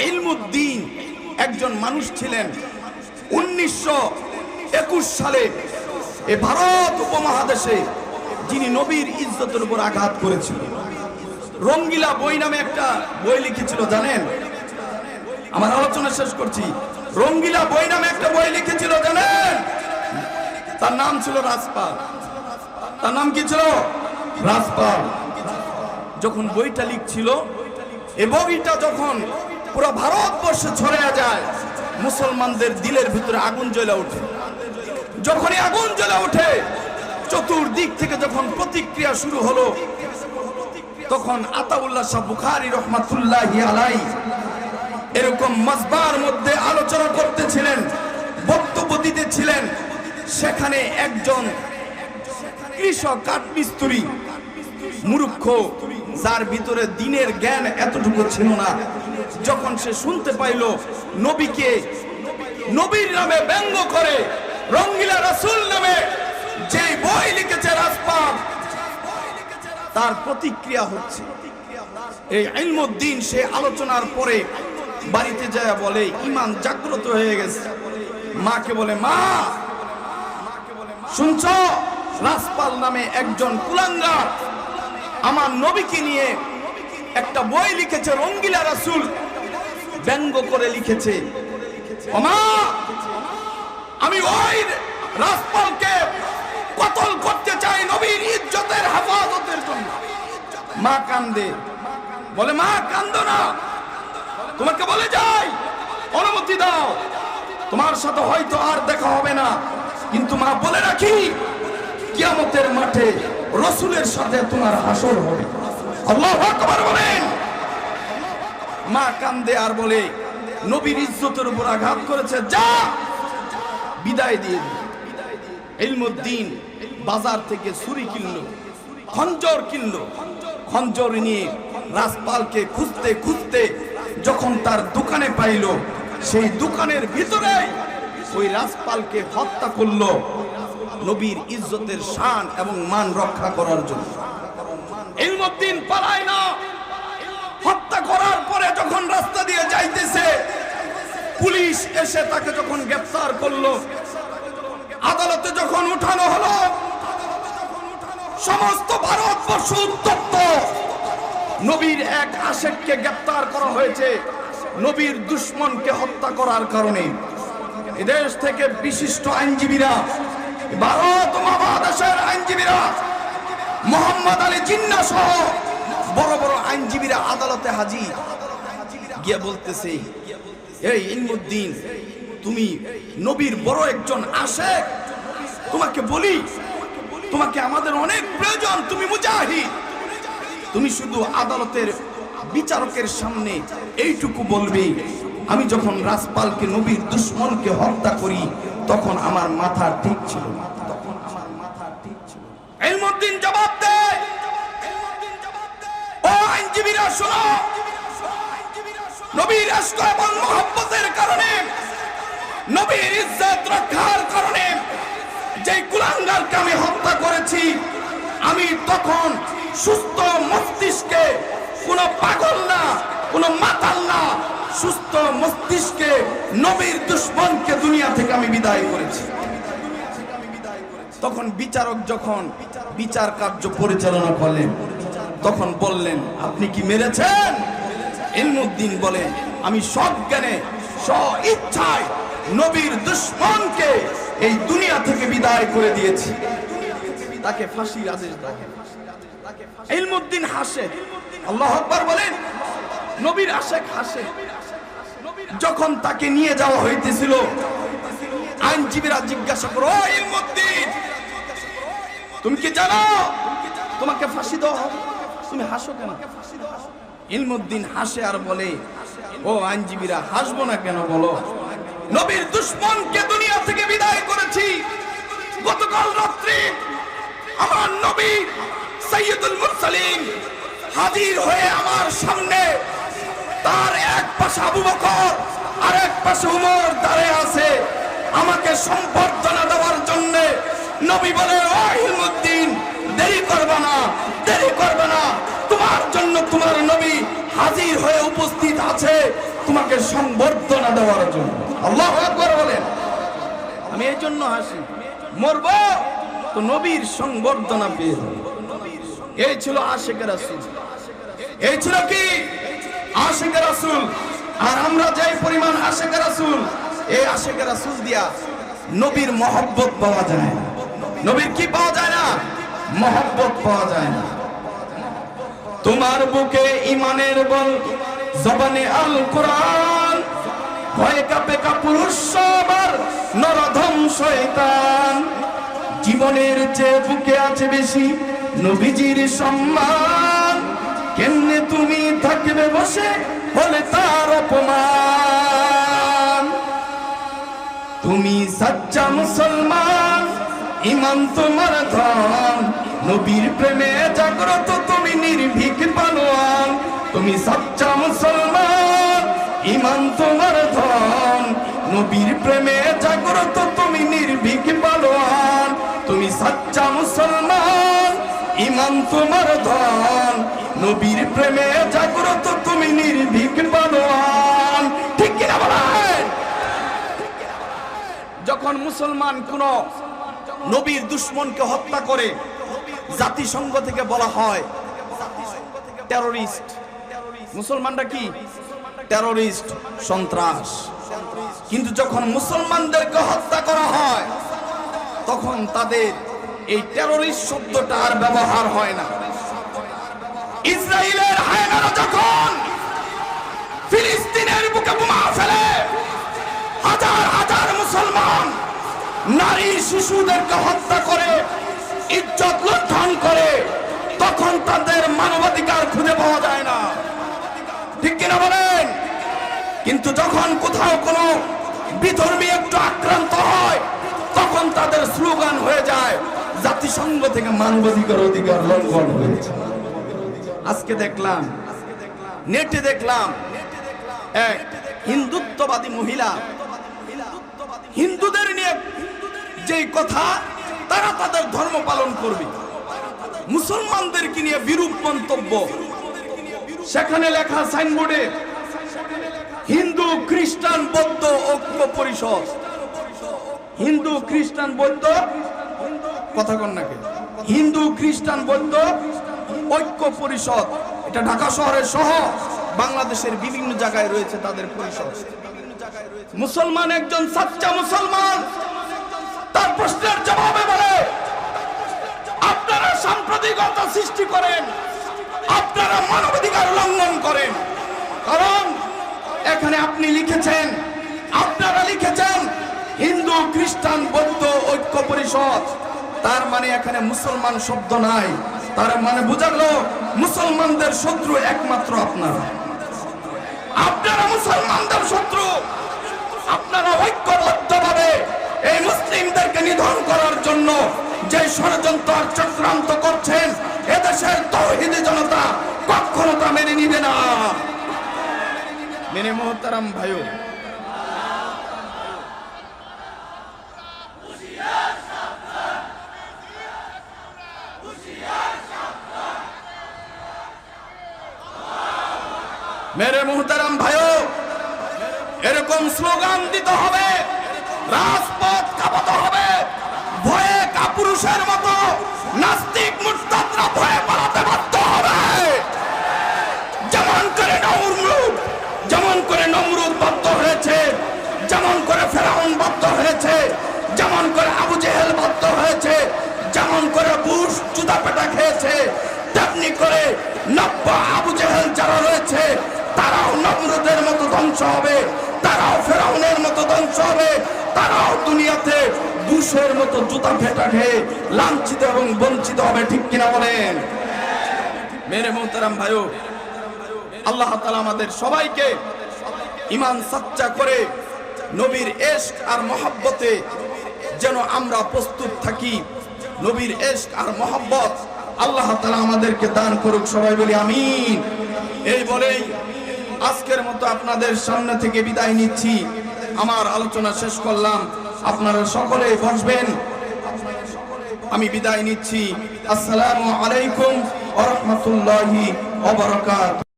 ইলমুদ্দিন একজন মানুষ ছিলেন। উনিশশো একুশ সালে এ ভারত উপমহাদেশে যিনি নবীর ইজ্জতের উপর আঘাত করেছিলেন। রঙ্গিলা বই নামে একটা বই লিখেছিল, জানেন? আমার আলোচনা শেষ করছি। রঙ্গিলা বই নামে একটা বই লিখেছিল, জানেন? তার নাম ছিল রাজপাল। তার নাম কি ছিল? রাজপাল। যখন বইটা লিখছিল, এ বইটা যখন পুরো ভারতবর্ষে ছড়িয়ে যায়। মুসলমানদের দিলের ভিতরে আগুন জ্বলে ওঠে। যখনই আগুন জ্বলে ওঠে, চতুর্দিক থেকে যখন প্রতিক্রিয়া শুরু হলো, তখন আতাউল্লাহ শাহ বুখারি রহমাতুল্লাহ আলাই এরকম মজবার মধ্যে আলোচনা করতেছিলেন, বক্তব্য দিতেছিলেন। সেখানে একজন কৃষক, কাঠমিস্ত্রি, মূর্খ, যার ভিতরে দিনের জ্ঞান এতটুকু ছিল না। যখন সে শুনতে পাইল, নবীকে নবীর নামে ব্যঙ্গ করে, রঙ্গিলা রাসূল নামে যে বই লিখেছে রাজপাল তার প্রতিক্রিয়া হচ্ছে। এই ইলমুদ্দিন সে আলোচনার পরে বাড়িতে যায় বলে, ইমান জাগ্রত হয়ে গেছে। মাকে বলে, মা, শুনছ? রাজপাল নামে একজন কুলাঙ্গার। আমার নবীকে নিয়ে একটা বই লিখেছে রঙ্গিলা রাসূল। ব্যঙ্গ করে লিখেছে। আমি ওই রাজপালকে কতল করতে চাই নবীর ইজ্জতের হেফাজতের জন্য। মা কান্দে। বলে, মা, কান্দো না। তোমাকে বলে যাই, অনুমতি দাও। তোমার সাথে হয়তো আর দেখা হবে না। কিন্তু মা, বলে রাখি, কিয়ামতের মাঠে রসুলের সাথে তোমার হাসর হবে। আল্লাহ বলেন। মা কান্দে আর বলে, নবীর ইজ্জতের উপর আঘাত করেছে, যা! বিদায় দিয়ে দিল। ইলমুদ্দিন বাজার থেকে ছুরি কিনলো, খঞ্জর কিনলো, খঞ্জর নিয়ে রাজপালকে খুঁজতে খুঁজতে যখন তার দোকানে পাইল, সেই দোকানের ভিতরে ওই রাজপালকে হত্যা করল নবীর ইজ্জতের শান এবং মান রক্ষা করার জন্য। ইলমুদ্দিন পালায় না। পরে যখন রাস্তা দিয়ে যাইতেছে, পুলিশ এসে তাকে যখন গ্রেফতার করল, আদালতে যখন উঠানো হলো, সমস্ত ভারতবর্ষ উত্তপ্ত। নবীর এক আশেককে গ্রেপ্তার করা হয়েছে, নবীর দুশ্মনকে হত্যা করার কারণে। এদেশ থেকে বিশিষ্ট আইনজীবীরা, ভারত মহাদেশের আইনজীবীরা, মোহাম্মদ আলী জিন্না সহ বড় বড় আইনজীবীরা আদালতে হাজির। গিয়ে বলতেছে, এই ইলমুদ্দিন, তুমি নবীর বড় একজন আশেক। তোমাকে বলি, তোমাকে আমাদের অনেক প্রয়োজন। তুমি মুজাহিদ। তুমি শুধু আদালতের বিচারকের সামনে এইটুকু বলবে। আমি যখন রাজপালকে, নবীর দুশ্মনকে হত্যা করি, তখন আমার মাথা ঠিক ছিল। তখন আমার মাথা ঠিক ছিল জবাব দেয় ও আইনজীবীরা, শোনো। নবীর রাষ্ট্র এবং মহব্বতের কারণে, নবীর ইজ্জত রক্ষার কারণে যে কুলাঙ্গারকে আমি হত্যা করেছি, আমি তখন সুস্থ মস্তিষ্কে কোনো পাগল না, কোনো মাতাল না, সুস্থ মস্তিষ্কে নবীর দুশ্মনকে দুনিয়া থেকে আমি বিদায় করেছি। তখন বিচারক যখন বিচার কার্য পরিচালনা করলেন, তখন বললেন, আপনি কি মেরেছেন? ইলমুদ্দিন বলে, আমি সব জ্ঞানে স্ব ইচ্ছায় নবীর দুশ্মনকে এই দুনিয়া থেকে বিদায় করে দিয়েছি। তাকে ফাঁসির আদেশ দেওয়া ইলমুদ্দিন হাসে। আল্লাহ আকবার বলেন, নবীর আশেক হাসে। যখন তাকে নিয়ে যাওয়া হইতেছিল, আইনজীবীরা জিজ্ঞাসা করো "ও ইলমুদ্দিন, তুমি কি জানো? তোমাকে ফাঁসি দেওয়া হবে? তুমি হাসো কেন? ইলমুদ্দিন হাসে আর বলে, ও আইনজীবীরা, হাসবো না কেন বলো? নবীর দুশ্মনকে দুনিয়া থেকে বিদায় করেছি। গতকাল রাত্রে আমার নবী সৈয়দুল মুরসালিন হাজির হয়ে আমার সামনে তার এক পাশে আবু বকর আর এক পাশে উমর দাঁড়িয়ে আছে। আমাকে সম্বর্ধনা দেওয়ার জন্য নবী বলে, ও ইলমুদ্দিন দেরি করবে না, দেরি করবে না। তোমার জন্য তোমার নবী হাজির হয়ে উপস্থিত আছে তোমাকে সংবর্ধনা দেওয়ার জন্য। আল্লাহ আকবার বলেন। আমি এই জন্য হাসি। মরব, তো নবীর সংবর্ধনা পেয়ে। এই ছিল আশেকের রাসূল। এই ছিল কি? আশেকের রাসূল। আর আমরা যেই পরিমাণ আশেকের রাসূল, এই আশেকের রাসূল দিয়া নবীর মহব্বত পাওয়া যায় নবীর কি পাওয়া যায় না? মহব্বত পাওয়া যায় না। তোমার বুকে ইমানের বল, জবানে আল কোরআন, ভয়ে কাপে কাপুরুষ সবার, নরধম শয়তান। জীবনের চেয়ে বুকে আছে বেশি নবীজির সম্মান। কেমনে তুমি থাকবে বসে বলে তার অপমান? তুমি সাচ্চা মুসলমান ইমান তোমার ধন। নবীর প্রেমে জাগ্রত তুমি নির্ভীক পালোয়ান। তুমি সাচ্চা মুসলমান, ইমান তোমার ধন। নবীর প্রেমে জাগ্রত তুমি নির্ভীক পালোয়ান। তুমি সাচ্চা মুসলমান, ইমান তোমার ধন। নবীর প্রেমে জাগ্রত তুমি নির্ভীক পালোয়ান। ঠিক কিনা বলেন? যখন মুসলমান কোন নবীর দুশ্মনকে হত্যা করে জাতিসংঘ থেকে বলা হয় টেরোরিস্ট মুসলমানরা কি? টেরোরিস্ট সন্ত্রাস। কিন্তু যখন মুসলমানদেরকে হত্যা করা হয়, তখন তাদের এই টেরোরিস্ট শব্দটা আর ব্যবহার হয় না। ইসরায়েলের হায়নারা যখন ফিলিস্তিনের বুকে বোমা ফেলে, হাজার হাজার মুসলমান নারী শিশুদেরকে হত্যা করে, ইজ্জত লুণ্ঠন করে, তখন তাদের মানবাধিকার খুঁজে পাওয়া যায় না। ঠিক কিনা বলেন? কিন্তু যখন কোথাও কোনো বিধর্মী একটু আক্রান্ত হয়, তখন তাদের স্লোগান হয়ে যায়, জাতিসংঘ থেকে মানবাধিকার অধিকার লঙ্ঘন হয়েছে। আজকে দেখলাম, নেটে দেখলাম হিন্দুত্ববাদী মহিলা হিন্দুদের নিয়ে যেই কথা, তারা তাদের ধর্ম পালন করবে। মুসলমানদেরকে নিয়ে বিরূপ মন্তব্য। সেখানে লেখা সাইনবোর্ডে, হিন্দু, খ্রিস্টান, বৌদ্ধ ঐক্য পরিষদ। হিন্দু, খ্রিস্টান, বৌদ্ধ, কথা কন নাকি হিন্দু, খ্রিস্টান, বৌদ্ধ ঐক্য পরিষদ। এটা ঢাকা শহরের সহ বাংলাদেশের বিভিন্ন জায়গায় রয়েছে তাদের পরিষদ। মুসলমান একজন সাচ্চা মুসলমান। তার প্রশ্নের জবাবে বলে, আপনারা সাম্প্রদায়িকতা সৃষ্টি করেন, আপনারা মানবাধিকার লঙ্ঘন করেন। কারণ এখানে আপনি লিখেছেন, আপনারা লিখেছেন, হিন্দু, খ্রিস্টান, বৌদ্ধ ঐক্য পরিষদ। তার মানে এখানে মুসলমান শব্দ নাই। তার মানে বোঝালো মুসলমানদের শত্রু একমাত্র আপনারা। আপনারা মুসলমানদের শত্রু। আপনারা মুসলিমদেরকে নিধন করার জন্য যে ষড়যন্ত্র চক্রান্ত করছেন এদেশের তৌহিদি জনতা কখনো তা মেনে নিবে না। মেনে মোহতারাম ভাইও। মেরে মোহতারাম ভাইও এরকম স্লোগান দিতে হবে রাজপথ কাঁপাতে হবে। কাপুরুষের মতো নাস্তিক মুরতাদরা ভয়ে পালাতে বাধ্য হবে। যেমন করে নমরুদ যেমন করে নমরুদ বাধ্য হয়েছে, যেমন করে ফেরাউন বাধ্য হয়েছে, যেমন করে আবু জেহেল বাধ্য হয়েছে, যেমন করে বুশ জুতা পেটা খেয়েছে, তেমনি করে নব্য আবু জেহেল যারা রয়েছে, তারাও নমরুদের মতো ধ্বংস হবে তারাও ফেরাউনের মতো ধ্বংস হবে তারাও দুনিয়াতে বুশের মতো জুতা ফেটা খেয়ে লাঞ্ছিত এবং বঞ্চিত হবে, ঠিক কিনা বলেন? মেরে মোহতারাম ভাইও, আল্লাহ তালা আমাদের সবাইকে ইমান সাচ্চা করে নবীর এশক আর মহাব্বতে যেন আমরা প্রস্তুত থাকি। নবীর এশক আর মহাব্বত আল্লাহ তালা আমাদেরকে দান করুক, সবাই বলি আমিন। এই বলেই আজকের মতো আপনাদের সামনে থেকে বিদায় নিচ্ছি। আমার আলোচনা শেষ করলাম। আপনারা সকলে বসবেন আমি বিদায় নিচ্ছি। আসসালামু আলাইকুম ওয়া রাহমাতুল্লাহি ওয়া বারাকাতুহু।